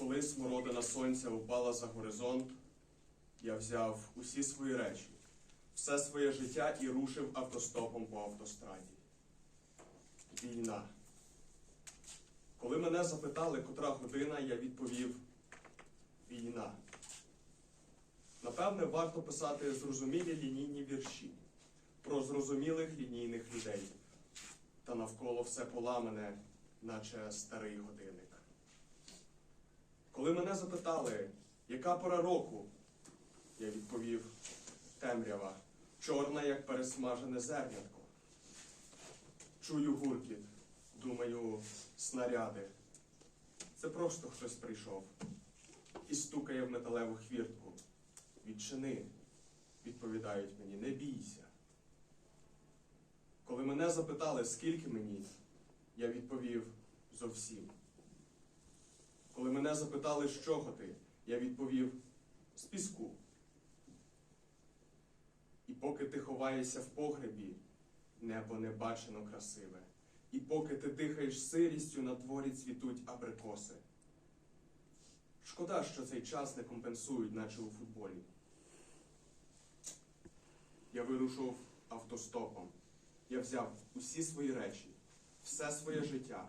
Коли смородина сонця упала за горизонт, я взяв усі свої речі, все своє життя і рушив автостопом по автостраді. Війна. Коли мене запитали, котра година, я відповів війна. Напевне, варто писати зрозумілі лінійні вірші про зрозумілих лінійних людей. Та навколо все поламане, наче старий годинник. Коли мене запитали, яка пора року, я відповів темрява, чорна, як пересмажене зернятко. Чую гуркіт, думаю, снаряди. Це просто хтось прийшов і стукає в металеву хвіртку. Відчини, відповідають мені, не бійся. Коли мене запитали, скільки мені, я відповів зовсім. Коли мене запитали, з чого ти, я відповів з піску. І поки ти ховаєшся в погребі, небо небачено красиве. І поки ти дихаєш сирістю, на дворі цвітуть абрикоси. Шкода, що цей час не компенсують, наче у футболі. Я вирушив автостопом. Я взяв усі свої речі, все своє життя,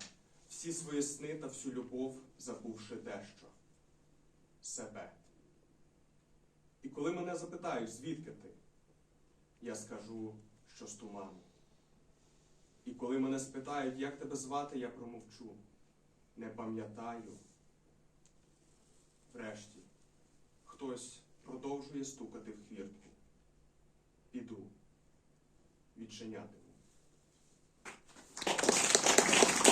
всі свої сни та всю любов, забувши дещо себе. І коли мене запитають, звідки ти, я скажу, що з туману. І коли мене спитають, як тебе звати, я промовчу. Не пам'ятаю. Врешті, хтось продовжує стукати в хвіртку. Піду відчиняти.